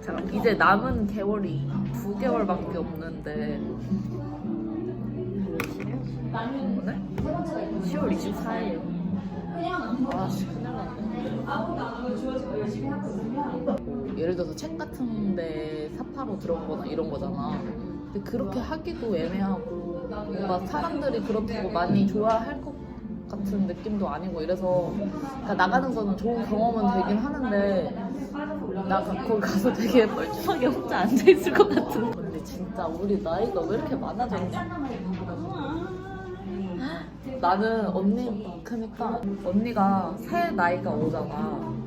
잠깐 이제 남은 개월이 두 개월밖에 없는데. 오늘 10월 24일. 아씨 큰일 났네 뭐 예를 들어서 책 같은 데 사파로 들어가거나 이런 거잖아. 근데 그렇게 하기도 애매하고 뭔가 사람들이 그렇다고 많이 좋아할 것 같은 느낌도 아니고 이래서 그러니까 나가는 거는 좋은 경험은 되긴 하는데 나 거기 가서 되게 뻘쭘하게 혼자 앉아 있을 것 같은 근데 진짜 우리 나이가 왜 이렇게 많아졌냐 나는 언니 그니까 언니가 새 나이가 오잖아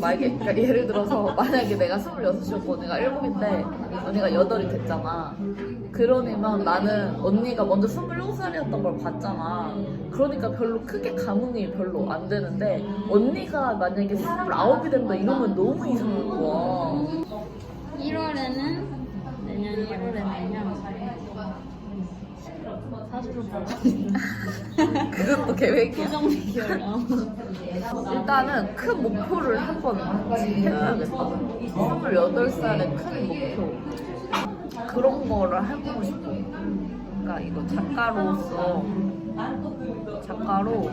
만약에 그러니까 예를 들어서 만약에 내가 26이었고 언니가 7인데 언니가 8이 됐잖아. 그러면 나는 언니가 먼저 27살이었던 걸 봤잖아. 그러니까 별로 크게 감흥이 별로 안 되는데 언니가 만약에 29이 된다 이러면 너무 이상한 거야. 1월에는 내년 1월에는요 사주를 보러 갑니다. 그것도 계획이야. 일단은 큰 목표를 한번 해봐야겠다. 28살의 큰 목표. 그런 거를 해보고 싶어. 그러니까 이거 작가로서 작가로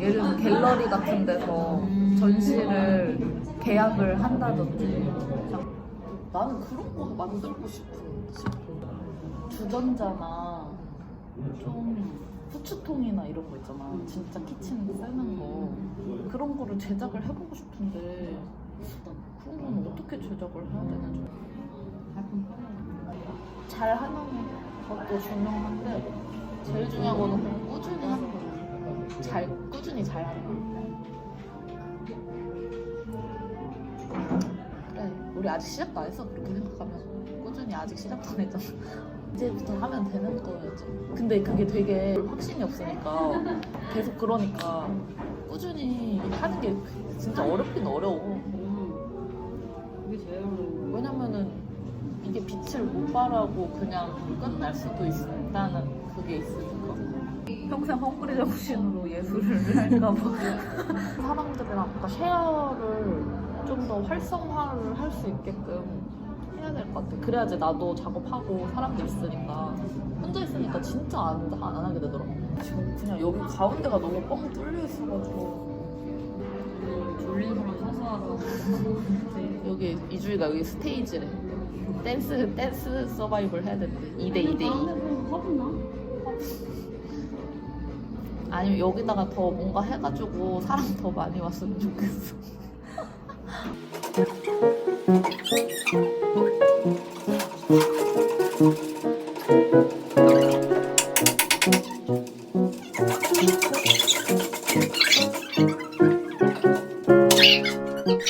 예를 들어 갤러리 같은 데서 전시를 계약을 한다든지. 나는 그런 거 만들고 싶은 싶어 주전자나 좀 후추통이나 이런 거 있잖아. 진짜 키친 쓰는 거. 그런 거를 제작을 해보고 싶은데 그런 건 어떻게 제작을 해야 되는지. 잘 하는 것도 중요한데 제일 중요한 거는 꾸준히 하는 거잖아. 잘 꾸준히 잘 하는 거. 그래 우리 아직 시작도 안 했어. 그렇게 생각하면. 꾸준히 아직 시작도 안 했잖아 이제부터 하면 되는 거였지. 근데 그게 되게 확신이 없으니까 계속 그러니까 꾸준히 하는 게 진짜 어렵긴 어려워. 그게 제일 어려워. 왜냐면은 이게 빛을 못 발하고 그냥 끝날 수도 있다는 그게 있으니까. 평생 헝그리 정신으로 예술을 할까 봐. 사람들이랑 아까 쉐어를 좀 더 활성화를 할 수 있게끔 해야 될 것 같아 그래야지 나도 작업하고 사람들 있으니까 혼자 있으니까 진짜 안, 안, 안 하게 되더라고 지금 그냥 여기 가운데가 너무 뻥 뚫려 있어가지고 사람 사수하러 여기 이주희가 여기 스테이지래. 댄스 댄스 서바이벌 해야 되는데 2대 2대 2. 화분나? 아니면 여기다가 더 뭔가 해가지고 사람 더 많이 왔으면 좋겠어.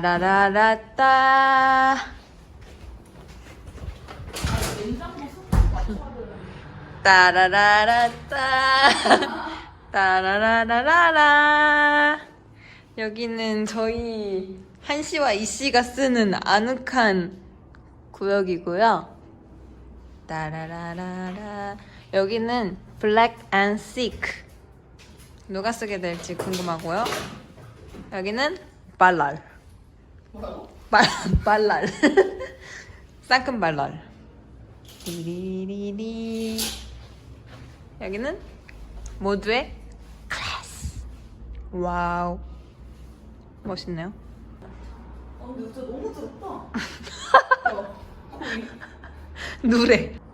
따라라라따. 따라라라따. 따라라라라라. 여기는 저희 한씨와 이씨가 쓰는 아늑한 구역이고요. 따라라라라. 여기는 블랙 앤 시크. 누가 쓰게 될지 궁금하고요. 여기는 발랄. 발, 발랄. 쌍큰 발랄. 리리리리. 여기는 모두의 클래스. 와우. 멋있네요. 아 근데 진짜 너무 더럽다. 누래.